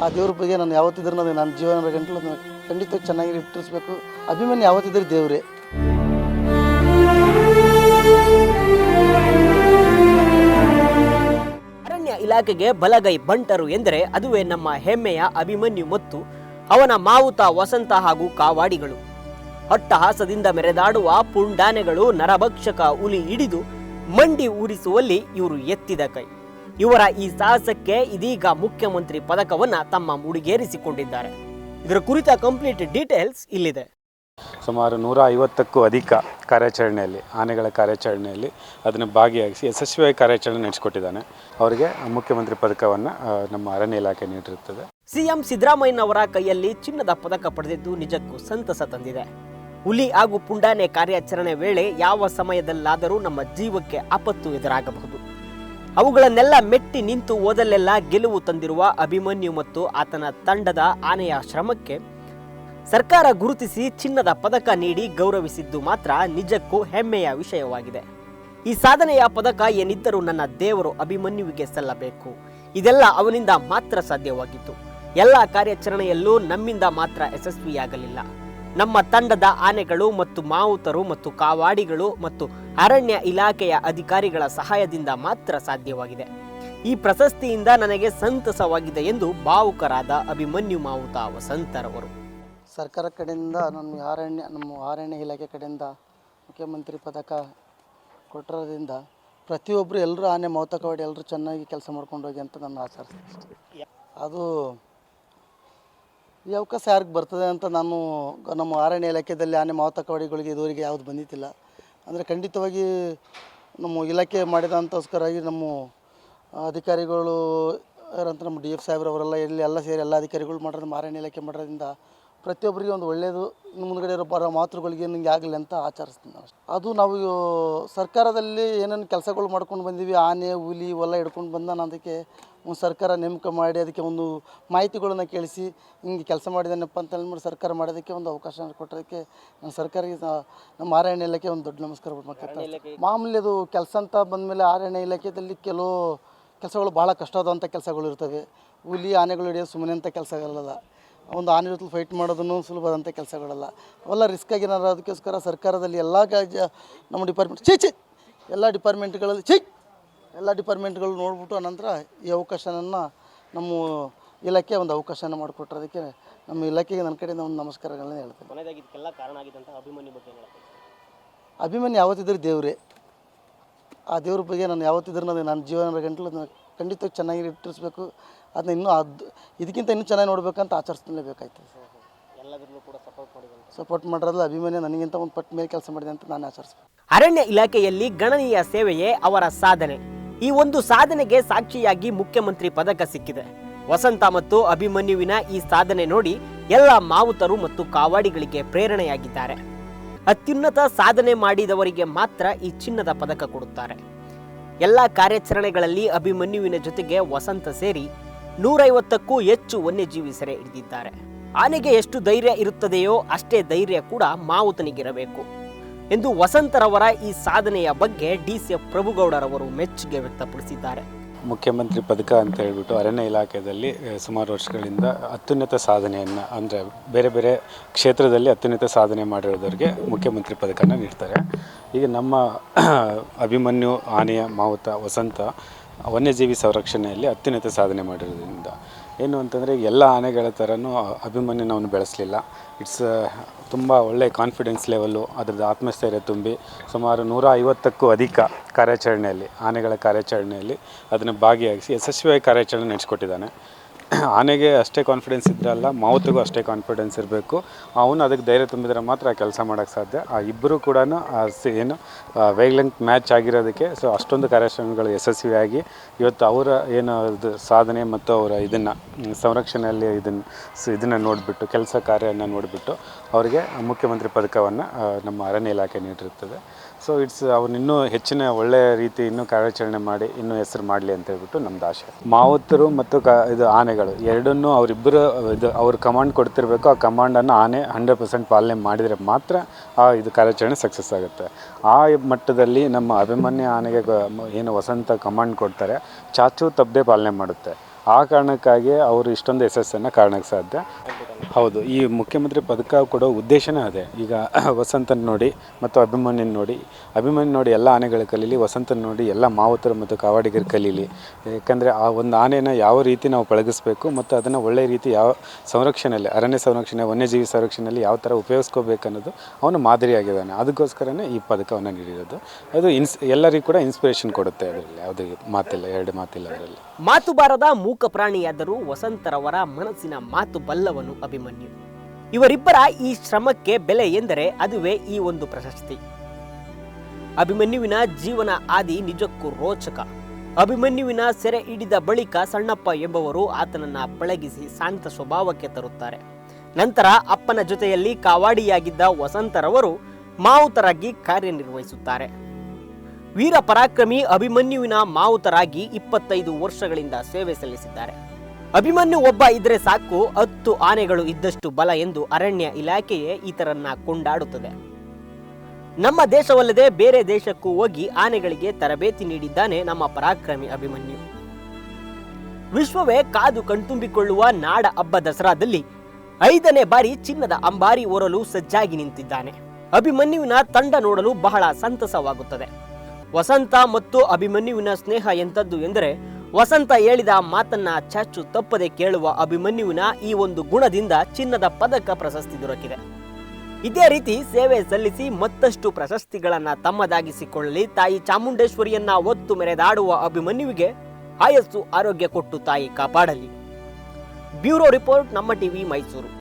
ಆ ದೇವ್ರ ಬಗ್ಗೆ ನಾನು ಯಾವತ್ತಿದ್ರು ನನಗೆ ನನ್ನ ಜೀವನ ಗಂಟಲು ಖಂಡಿತ ಚೆನ್ನಾಗಿ ಇಟ್ಟಿರಿಸ್ಬೇಕು. ಅಭಿಮಾನಿ ಯಾವತ್ತಿದ್ರು ದೇವ್ರೆ. ಅರಣ್ಯ ಇಲಾಖೆಗೆ ಬಲಗೈ ಬಂಟರು ಎಂದರೆ ಅದುವೇ ನಮ್ಮ ಹೆಮ್ಮೆಯ ಅಭಿಮನ್ಯು ಮತ್ತು ಅವನ ಮಾವುತ ವಸಂತ ಹಾಗೂ ಕಾವಾಡಿಗಳು. ಅಟ್ಟಹಾಸದಿಂದ ಮೆರೆದಾಡುವ ಪುಂಡಾನೆಗಳು ನರಭಕ್ಷಕ ಹುಲಿ ಹಿಡಿದು ಮಂಡಿ ಊರಿಸುವಲ್ಲಿ ಇವರು ಎತ್ತಿದ ಕೈ. ಇವರ ಈ ಸಾಹಸಕ್ಕೆ ಇದೀಗ ಮುಖ್ಯಮಂತ್ರಿ ಪದಕವನ್ನ ತಮ್ಮ ಮುಡಿಗೇರಿಸಿಕೊಂಡಿದ್ದಾರೆ. ಇದರ ಕುರಿತ ಕಂಪ್ಲೀಟ್ ಡೀಟೇಲ್ಸ್ ಇಲ್ಲಿದೆ. ಸುಮಾರು ನೂರ ಐವತ್ತಕ್ಕೂ ಅಧಿಕ ಕಾರ್ಯಾಚರಣೆಯಲ್ಲಿ, ಆನೆಗಳ ಕಾರ್ಯಾಚರಣೆಯಲ್ಲಿ ಅದನ್ನು ಭಾಗಿಯಾಗಿಸಿ ಯಶಸ್ವಿಯಾಗಿ ಕಾರ್ಯಾಚರಣೆ ನಡೆಸಿಕೊಟ್ಟಿದ್ದಾನೆ. ಅವರಿಗೆ ಮುಖ್ಯಮಂತ್ರಿ ಪದಕವನ್ನು ನಮ್ಮ ಅರಣ್ಯ ಇಲಾಖೆ ನೀಡಿರುತ್ತದೆ. ಸಿಎಂ ಸಿದ್ದರಾಮಯ್ಯನವರ ಕೈಯಲ್ಲಿ ಚಿನ್ನದ ಪದಕ ಪಡೆದಿದ್ದು ನಿಜಕ್ಕೂ ಸಂತಸ ತಂದಿದೆ. ಹುಲಿ ಹಾಗೂ ಪುಂಡಾನೆ ಕಾರ್ಯಾಚರಣೆ ವೇಳೆ ಯಾವ ಸಮಯದಲ್ಲಾದರೂ ನಮ್ಮ ಜೀವಕ್ಕೆ ಆಪತ್ತು ಎದುರಾಗಬಹುದು. ಅವುಗಳನ್ನೆಲ್ಲ ಮೆಟ್ಟಿ ನಿಂತು ಓದಲ್ಲೆಲ್ಲ ಗೆಲುವು ತಂದಿರುವ ಅಭಿಮನ್ಯು ಮತ್ತು ಆತನ ತಂಡದ ಆನೆಯ ಶ್ರಮಕ್ಕೆ ಸರ್ಕಾರ ಗುರುತಿಸಿ ಚಿನ್ನದ ಪದಕ ನೀಡಿ ಗೌರವಿಸಿದ್ದು ಮಾತ್ರ ನಿಜಕ್ಕೂ ಹೆಮ್ಮೆಯ ವಿಷಯವಾಗಿದೆ. ಈ ಸಾಧನೆಯ ಪದಕ ಏನಿದ್ದರೂ ನನ್ನ ದೇವರು ಅಭಿಮನ್ಯುವಿಗೆ ಸಲ್ಲಬೇಕು. ಇದೆಲ್ಲ ಅವನಿಂದ ಮಾತ್ರ ಸಾಧ್ಯವಾಗಿತ್ತು. ಎಲ್ಲ ಕಾರ್ಯಾಚರಣೆಯಲ್ಲೂ ನಮ್ಮಿಂದ ಮಾತ್ರ ಯಶಸ್ವಿಯಾಗಲಿಲ್ಲ. ನಮ್ಮ ತಂಡದ ಆನೆಗಳು ಮತ್ತು ಮಾವುತರು ಮತ್ತು ಕಾವಾಡಿಗಳು ಮತ್ತು ಅರಣ್ಯ ಇಲಾಖೆಯ ಅಧಿಕಾರಿಗಳ ಸಹಾಯದಿಂದ ಮಾತ್ರ ಸಾಧ್ಯವಾಗಿದೆ. ಈ ಪ್ರಶಸ್ತಿಯಿಂದ ನನಗೆ ಸಂತಸವಾಗಿದೆ ಎಂದು ಭಾವುಕರಾದ ಅಭಿಮನ್ಯು ಮಾವುತ ವಸಂತರವರು. ಸರ್ಕಾರ ಕಡೆಯಿಂದ, ನಮ್ಮ ಅರಣ್ಯ ನಮ್ಮ ಅರಣ್ಯ ಇಲಾಖೆ ಕಡೆಯಿಂದ ಮುಖ್ಯಮಂತ್ರಿ ಪದಕ ಕೊಟ್ಟಿರೋದ್ರಿಂದ ಪ್ರತಿಯೊಬ್ಬರು ಎಲ್ಲರೂ ಆನೆ ಮೌತ ಕವಾಡಿ ಎಲ್ಲರೂ ಚೆನ್ನಾಗಿ ಕೆಲಸ ಮಾಡ್ಕೊಂಡು ಹೋಗಿ ಅಂತ ನಾನು ಆಚರಿಸ್ತೀನಿ. ಅದು ಈ ಅವಕಾಶ ಯಾರಿಗೆ ಬರ್ತದೆ ಅಂತ ನಾನು ನಮ್ಮ ಅರಣ್ಯ ಇಲಾಖೆಯಲ್ಲಿ ಆನೆ ಮಾವತಕವಾಡಿಗಳಿಗೆ ಇದುವರೆಗೆ ಯಾವುದು ಬಂದಿತ್ತಿಲ್ಲ ಅಂದರೆ ಖಂಡಿತವಾಗಿ ನಮ್ಮ ಇಲಾಖೆ ಮಾಡಿದಂತೋಸ್ಕರವಾಗಿ ನಮ್ಮ ಅಧಿಕಾರಿಗಳು ಯಾರಂತ ನಮ್ಮ ಡಿ ಎಫ್ ಸಾಹೇಬ್ರವರೆಲ್ಲ ಇಲ್ಲಿ ಎಲ್ಲ ಸೇರಿ ಎಲ್ಲ ಅಧಿಕಾರಿಗಳು ಮಾಡ್ರೆ ನಮ್ಮ ಅರಣ್ಯ ಇಲಾಖೆ ಮಾಡೋದ್ರಿಂದ ಪ್ರತಿಯೊಬ್ಬರಿಗೆ ಒಂದು ಒಳ್ಳೆಯದು ಇನ್ನು ಮುಂದ್ಗಡೆ ಇರೋ ಬರೋ ಮಾತೃಗಳಿಗೆ ನಿಂಗೆ ಆಗಲಿ ಅಂತ ಆಚರಿಸ್ತೀನಿ ನಾವು ಅಷ್ಟೇ. ಅದು ನಾವು ಸರ್ಕಾರದಲ್ಲಿ ಏನೇನು ಕೆಲಸಗಳು ಮಾಡ್ಕೊಂಡು ಬಂದೀವಿ ಆನೆ ಹುಲಿ ಇವೆಲ್ಲ ಹಿಡ್ಕೊಂಡು ಬಂದ ನಾನು ಅದಕ್ಕೆ ಒಂದು ಸರ್ಕಾರ ನೇಮಕ ಮಾಡಿ ಅದಕ್ಕೆ ಒಂದು ಮಾಹಿತಿಗಳನ್ನ ಕೇಳಿಸಿ ಹಿಂಗೆ ಕೆಲಸ ಮಾಡಿದ್ದಾನಪ್ಪ ಅಂತ ಹೇಳ್ಬಿಟ್ಟು ಸರ್ಕಾರ ಮಾಡೋದಕ್ಕೆ ಒಂದು ಅವಕಾಶ ಕೊಟ್ಟೋದಕ್ಕೆ ನಾನು ಸರ್ಕಾರಕ್ಕೆ ನಮ್ಮ ಅರಣ್ಯ ಇಲಾಖೆ ಒಂದು ದೊಡ್ಡ ನಮಸ್ಕಾರ ಬಿಡ್ಬೇಕು ಮಾಮೂಲಿ ಅದು ಕೆಲಸ ಅಂತ ಬಂದಮೇಲೆ ಅರಣ್ಯ ಇಲಾಖೆಯಲ್ಲಿ ಕೆಲವು ಕೆಲಸಗಳು ಭಾಳ ಕಷ್ಟವಾದಂಥ ಕೆಲಸಗಳು ಇರ್ತವೆ. ಹುಲಿ ಆನೆಗಳು ಹಿಡಿಯೋದು ಸುಮ್ಮನೆ ಅಂತ ಕೆಲಸಗಳಲ್ಲ ಒಂದು ಆನೆ ಜೊತೆ ಫೈಟ್ ಮಾಡೋದನ್ನು ಸುಲಭದಂಥ ಕೆಲಸಗಳಲ್ಲ. ಅವೆಲ್ಲ ರಿಸ್ಕ್ ಆಗಿ ನಾನು ಅದಕ್ಕೋಸ್ಕರ ಸರ್ಕಾರದಲ್ಲಿ ಎಲ್ಲ ನಮ್ಮ ಡಿಪಾರ್ಟ್ಮೆಂಟ್ ಚಿ ಚಿ ಎಲ್ಲ ಡಿಪಾರ್ಟ್ಮೆಂಟ್ಗಳಲ್ಲಿ ಚಿ ಎಲ್ಲ ಡಿಪಾರ್ಟ್ಮೆಂಟ್ಗಳು ನೋಡ್ಬಿಟ್ಟು ಅನಂತರ ಈ ಅವಕಾಶನ ನಮ್ಮ ಇಲಾಖೆ ಒಂದು ಅವಕಾಶನ ಮಾಡಿಕೊಟ್ಟಿರೋದಕ್ಕೆ ನಮ್ಮ ಇಲಾಖೆಗೆ ನನ್ನ ಕಡೆಯಿಂದ ಒಂದು ನಮಸ್ಕಾರಗಳನ್ನ ಹೇಳ್ತೇನೆ. ಇದಕ್ಕೆಲ್ಲ ಕಾರಣ ಆಗಿದ್ದಂಥ ಅಭಿಮನ್ಯು ಬಗ್ಗೆ ಅಭಿಮಾನಿ ಯಾವತ್ತಿದ್ರು ದೇವರೇ. ಆ ದೇವ್ರ ಬಗ್ಗೆ ನಾನು ಯಾವತ್ತಿದ್ರು ನಾನು ನನ್ನ ಜೀವನದ ಗಂಟಲು ಖಂಡಿತ ಚೆನ್ನಾಗಿ ಇಟ್ಟಿರಿಸ್ಬೇಕು. ಅದನ್ನ ಇನ್ನೂ ಅದು ಇದಕ್ಕಿಂತ ಇನ್ನೂ ಚೆನ್ನಾಗಿ ನೋಡ್ಬೇಕಂತ ಆಚರಿಸ್ಲೇಬೇಕಾಯ್ತು ಬೇಕಾಯ್ತು. ಕೂಡ ಸಪೋರ್ಟ್ ಮಾಡಿದಂಥ ಸಪೋರ್ಟ್ ಮಾಡಿರೋದು ಅಭಿಮಾನಿ ನನಗಿಂತ ಒಂದು ಪಟ್ಟು ಮೇಲೆ ಕೆಲಸ ಮಾಡಿದೆ ಅಂತ ನಾನು ಆಚರಿಸ್ಬೇಕು ಅರಣ್ಯ ಇಲಾಖೆಯಲ್ಲಿ ಗಣನೀಯ ಸೇವೆಯೇ ಅವರ ಸಾಧನೆ. ಈ ಒಂದು ಸಾಧನೆಗೆ ಸಾಕ್ಷಿಯಾಗಿ ಮುಖ್ಯಮಂತ್ರಿ ಪದಕ ಸಿಕ್ಕಿದೆ. ವಸಂತ ಮತ್ತು ಅಭಿಮನ್ಯುವಿನ ಈ ಸಾಧನೆ ನೋಡಿ ಎಲ್ಲ ಮಾವುತರು ಮತ್ತು ಕಾವಾಡಿಗಳಿಗೆ ಪ್ರೇರಣೆಯಾಗಿದ್ದಾರೆ. ಅತ್ಯುನ್ನತ ಸಾಧನೆ ಮಾಡಿದವರಿಗೆ ಮಾತ್ರ ಈ ಚಿನ್ನದ ಪದಕ ಕೊಡುತ್ತಾರೆ. ಎಲ್ಲ ಕಾರ್ಯಾಚರಣೆಗಳಲ್ಲಿ ಅಭಿಮನ್ಯುವಿನ ಜೊತೆಗೆ ವಸಂತ ಸೇರಿ ನೂರೈವತ್ತಕ್ಕೂ ಹೆಚ್ಚು ವನ್ಯಜೀವಿ ಸೆರೆ ಹಿಡಿದಿದ್ದಾರೆ. ಆನೆಗೆ ಎಷ್ಟು ಧೈರ್ಯ ಇರುತ್ತದೆಯೋ ಅಷ್ಟೇ ಧೈರ್ಯ ಕೂಡ ಮಾವುತನಿಗಿರಬೇಕು ಎಂದು ವಸಂತರವರ ಈ ಸಾಧನೆಯ ಬಗ್ಗೆ ಡಿಸಿಎಫ್ ಪ್ರಭುಗೌಡರವರು ಮೆಚ್ಚುಗೆ ವ್ಯಕ್ತಪಡಿಸಿದ್ದಾರೆ. ಮುಖ್ಯಮಂತ್ರಿ ಪದಕ ಅಂತ ಹೇಳ್ಬಿಟ್ಟು ಅರಣ್ಯ ಇಲಾಖೆಯಲ್ಲಿ ಸುಮಾರು ವರ್ಷಗಳಿಂದ ಅತ್ಯುನ್ನತ ಸಾಧನೆಯನ್ನು ಅಂದರೆ ಬೇರೆ ಬೇರೆ ಕ್ಷೇತ್ರದಲ್ಲಿ ಅತ್ಯುನ್ನತ ಸಾಧನೆ ಮಾಡಿರೋದವ್ರಿಗೆ ಮುಖ್ಯಮಂತ್ರಿ ಪದಕನ ನೀಡ್ತಾರೆ. ಈಗ ನಮ್ಮ ಅಭಿಮನ್ಯು, ಆನೆಯ ಮಾವುತ, ವಸಂತ ವನ್ಯಜೀವಿ ಸಂರಕ್ಷಣೆಯಲ್ಲಿ ಅತ್ಯುನ್ನತ ಸಾಧನೆ ಮಾಡಿರೋದ್ರಿಂದ. ಏನು ಅಂತಂದರೆ ಎಲ್ಲ ಆನೆಗಳ ಥರನೂ ನಾವು ಬೆಳೆಸಲಿಲ್ಲ. ಇಟ್ಸ್ ತುಂಬ ಒಳ್ಳೆಯ ಕಾನ್ಫಿಡೆನ್ಸ್ ಲೆವೆಲ್ಲು ಅದರದ್ದು ಆತ್ಮಸ್ಥೈರ್ಯ ತುಂಬಿ, ಸುಮಾರು ನೂರ ಐವತ್ತಕ್ಕೂ ಅಧಿಕ ಕಾರ್ಯಾಚರಣೆಯಲ್ಲಿ, ಆನೆಗಳ ಕಾರ್ಯಾಚರಣೆಯಲ್ಲಿ ಅದನ್ನು ಭಾಗಿಯಾಗಿಸಿ ಯಶಸ್ವಿಯಾಗಿ ಕಾರ್ಯಾಚರಣೆ ನಡೆಸಿಕೊಟ್ಟಿದ್ದಾನೆ. ಆನೆಗೆ ಅಷ್ಟೇ ಕಾನ್ಫಿಡೆನ್ಸ್ ಇದ್ರಲ್ಲ ಮಾವುತಿಗೂ ಅಷ್ಟೇ ಕಾನ್ಫಿಡೆನ್ಸ್ ಇರಬೇಕು. ಅವನು ಅದಕ್ಕೆ ಧೈರ್ಯ ತುಂಬಿದ್ರೆ ಮಾತ್ರ ಕೆಲಸ ಮಾಡೋಕ್ಕೆ ಸಾಧ್ಯ. ಆ ಇಬ್ಬರು ಕೂಡ ಏನು ವೇಗ್ಲೆಂತ್ ಮ್ಯಾಚ್ ಆಗಿರೋದಕ್ಕೆ ಸೊ ಅಷ್ಟೊಂದು ಕಾರ್ಯಕ್ರಮಗಳು ಯಶಸ್ವಿಯಾಗಿ, ಇವತ್ತು ಅವರ ಏನು ಇದು ಸಾಧನೆ ಮತ್ತು ಅವರ ಇದನ್ನು, ಸಂರಕ್ಷಣೆಯಲ್ಲಿ ಇದನ್ನು ಇದನ್ನು ನೋಡಿಬಿಟ್ಟು, ಕೆಲಸ ಕಾರ್ಯನ ನೋಡಿಬಿಟ್ಟು ಅವರಿಗೆ ಮುಖ್ಯಮಂತ್ರಿ ಪದಕವನ್ನು ನಮ್ಮ ಅರಣ್ಯ ಇಲಾಖೆ ನೀಡಿರುತ್ತದೆ. ಸೊ ಇಟ್ಸ್ ಅವ್ನು ಇನ್ನೂ ಹೆಚ್ಚಿನ ಒಳ್ಳೆಯ ರೀತಿ ಇನ್ನೂ ಕಾರ್ಯಾಚರಣೆ ಮಾಡಿ, ಇನ್ನೂ ಹೆಸರು ಮಾಡಲಿ ಅಂತ ಹೇಳ್ಬಿಟ್ಟು ನಮ್ಮದು ಆಶೆ. ಮಾವುತರು ಮತ್ತು ಕ ಇದು ಆನೆಗಳು. ಎರಡನ್ನೂ ಅವರಿಬ್ಬರು, ಇದು ಅವ್ರ ಕಮಾಂಡ್ ಕೊಡ್ತಿರ್ಬೇಕು, ಆ ಕಮಾಂಡನ್ನು ಆನೆ ಹಂಡ್ರೆಡ್ ಪರ್ಸೆಂಟ್ ಪಾಲನೆ ಮಾಡಿದರೆ ಮಾತ್ರ ಆ ಇದು ಕಾರ್ಯಾಚರಣೆ ಸಕ್ಸಸ್ ಆಗುತ್ತೆ. ಆ ಮಟ್ಟದಲ್ಲಿ ನಮ್ಮ ಅಭಿಮನ್ಯ ಆನೆಗೆ ಏನು ವಸಂತ ಕಮಾಂಡ್ ಕೊಡ್ತಾರೆ, ಚಾಚು ತಪ್ಪದೆ ಪಾಲನೆ ಮಾಡುತ್ತೆ. ಆ ಕಾರಣಕ್ಕಾಗಿ ಅವರು ಇಷ್ಟೊಂದು ಯಶಸ್ಸನ್ನು ಕಾರಣಕ್ಕೆ ಸಾಧ್ಯ. ಹೌದು, ಈ ಮುಖ್ಯಮಂತ್ರಿ ಪದಕ ಕೊಡೋ ಉದ್ದೇಶನೇ ಅದೇ. ಈಗ ವಸಂತನ ನೋಡಿ ಮತ್ತು ಅಭಿಮನ್ಯನ ನೋಡಿ ಅಭಿಮನ್ಯು ನೋಡಿ ಎಲ್ಲ ಆನೆಗಳು ಕಲೀಲಿ, ವಸಂತನ ನೋಡಿ ಎಲ್ಲ ಮಾವುತರು ಮತ್ತು ಕಾವಾಡಿಗರು ಕಲೀಲಿ. ಏಕೆಂದರೆ ಆ ಒಂದು ಆನೆನ ಯಾವ ರೀತಿ ನಾವು ಪಳಗಿಸ್ಬೇಕು ಮತ್ತು ಅದನ್ನು ಒಳ್ಳೆಯ ರೀತಿ ಯಾವ ಸಂರಕ್ಷಣೆಯಲ್ಲಿ, ಅರಣ್ಯ ಸಂರಕ್ಷಣೆ, ವನ್ಯಜೀವಿ ಸಂರಕ್ಷಣೆಯಲ್ಲಿ ಯಾವ ಥರ ಉಪಯೋಗಿಸ್ಕೋಬೇಕನ್ನೋದು ಅವನು ಮಾದರಿಯಾಗಿದ್ದಾನೆ ಅದಕ್ಕೋಸ್ಕರನೇ ಈ ಪದಕವನ್ನು ನೀಡಿರೋದು. ಅದು ಇನ್ಸ್ ಎಲ್ಲರಿಗೂ ಕೂಡ ಇನ್ಸ್ಪಿರೇಷನ್ ಕೊಡುತ್ತೆ ಅದರಲ್ಲಿ, ಯಾವುದೇ ಮಾತಿಲ್ಲ, ಎರಡು ಮಾತಿಲ್ಲ ಅದರಲ್ಲಿ. ಮಾತು ಬಾರದ ಮೂಕ ಪ್ರಾಣಿಯಾದರೂ ವಸಂತರವರ ಮನಸ್ಸಿನ ಮಾತು ಬಲ್ಲವನು ಅಭಿಮನ್ಯು. ಇವರಿಬ್ಬರ ಈ ಶ್ರಮಕ್ಕೆ ಬೆಲೆ ಎಂದರೆ ಅದುವೇ ಈ ಒಂದು ಪ್ರಶಸ್ತಿ. ಅಭಿಮನ್ಯುವಿನ ಜೀವನ ಆದಿ ನಿಜಕ್ಕೂ ರೋಚಕ. ಅಭಿಮನ್ಯುವಿನ ಸೆರೆ ಹಿಡಿದ ಬಳಿಕ ಸಣ್ಣಪ್ಪ ಎಂಬವರು ಆತನನ್ನ ಪಳಗಿಸಿ ಶಾಂತ ಸ್ವಭಾವಕ್ಕೆ ತರುತ್ತಾರೆ. ನಂತರ ಅಪ್ಪನ ಜೊತೆಯಲ್ಲಿ ಕಾವಾಡಿಯಾಗಿದ್ದ ವಸಂತರವರು ಮಾವುತರಾಗಿ ಕಾರ್ಯನಿರ್ವಹಿಸುತ್ತಾರೆ. ವೀರ ಪರಾಕ್ರಮಿ ಅಭಿಮನ್ಯುವಿನ ಮಾವುತರಾಗಿ ಇಪ್ಪತ್ತೈದು ವರ್ಷಗಳಿಂದ ಸೇವೆ ಸಲ್ಲಿಸಿದ್ದಾರೆ. ಅಭಿಮನ್ಯು ಒಬ್ಬ ಇದ್ರೆ ಸಾಕು, ಹತ್ತು ಆನೆಗಳು ಇದ್ದಷ್ಟು ಬಲ ಎಂದು ಅರಣ್ಯ ಇಲಾಖೆಯೇ ಈತರನ್ನ ಕೊಂಡಾಡುತ್ತದೆ. ನಮ್ಮ ದೇಶವಲ್ಲದೆ ಬೇರೆ ದೇಶಕ್ಕೂ ಹೋಗಿ ಆನೆಗಳಿಗೆ ತರಬೇತಿ ನೀಡಿದ್ದಾನೆ ನಮ್ಮ ಪರಾಕ್ರಮಿ ಅಭಿಮನ್ಯು. ವಿಶ್ವವೇ ಕಾದು ಕಣ್ತುಂಬಿಕೊಳ್ಳುವ ನಾಡ ಹಬ್ಬ ದಸರಾದಲ್ಲಿ ಐದನೇ ಬಾರಿ ಚಿನ್ನದ ಅಂಬಾರಿ ಓರಲು ಸಜ್ಜಾಗಿ ನಿಂತಿದ್ದಾನೆ. ಅಭಿಮನ್ಯುವಿನ ತಂಡ ನೋಡಲು ಬಹಳ ಸಂತಸವಾಗುತ್ತದೆ. ವಸಂತ ಮತ್ತು ಅಭಿಮನ್ಯುವಿನ ಸ್ನೇಹ ಎಂಥದ್ದು ಎಂದರೆ, ವಸಂತ ಹೇಳಿದ ಮಾತನ್ನ ಚಾಚು ತಪ್ಪದೆ ಕೇಳುವ ಅಭಿಮನ್ಯುವಿನ ಈ ಒಂದು ಗುಣದಿಂದ ಚಿನ್ನದ ಪದಕ ಪ್ರಶಸ್ತಿ ದೊರಕಿದೆ. ಇದೇ ರೀತಿ ಸೇವೆ ಸಲ್ಲಿಸಿ ಮತ್ತಷ್ಟು ಪ್ರಶಸ್ತಿಗಳನ್ನ ತಮ್ಮದಾಗಿಸಿಕೊಳ್ಳಲಿ. ತಾಯಿ ಚಾಮುಂಡೇಶ್ವರಿಯನ್ನ ಒತ್ತು ಮೆರೆದಾಡುವ ಅಭಿಮನ್ಯುವಿಗೆ ಆಯಸ್ಸು ಆರೋಗ್ಯ ಕೊಟ್ಟು ತಾಯಿ ಕಾಪಾಡಲಿ. Bureau report Namma TV Mysuru.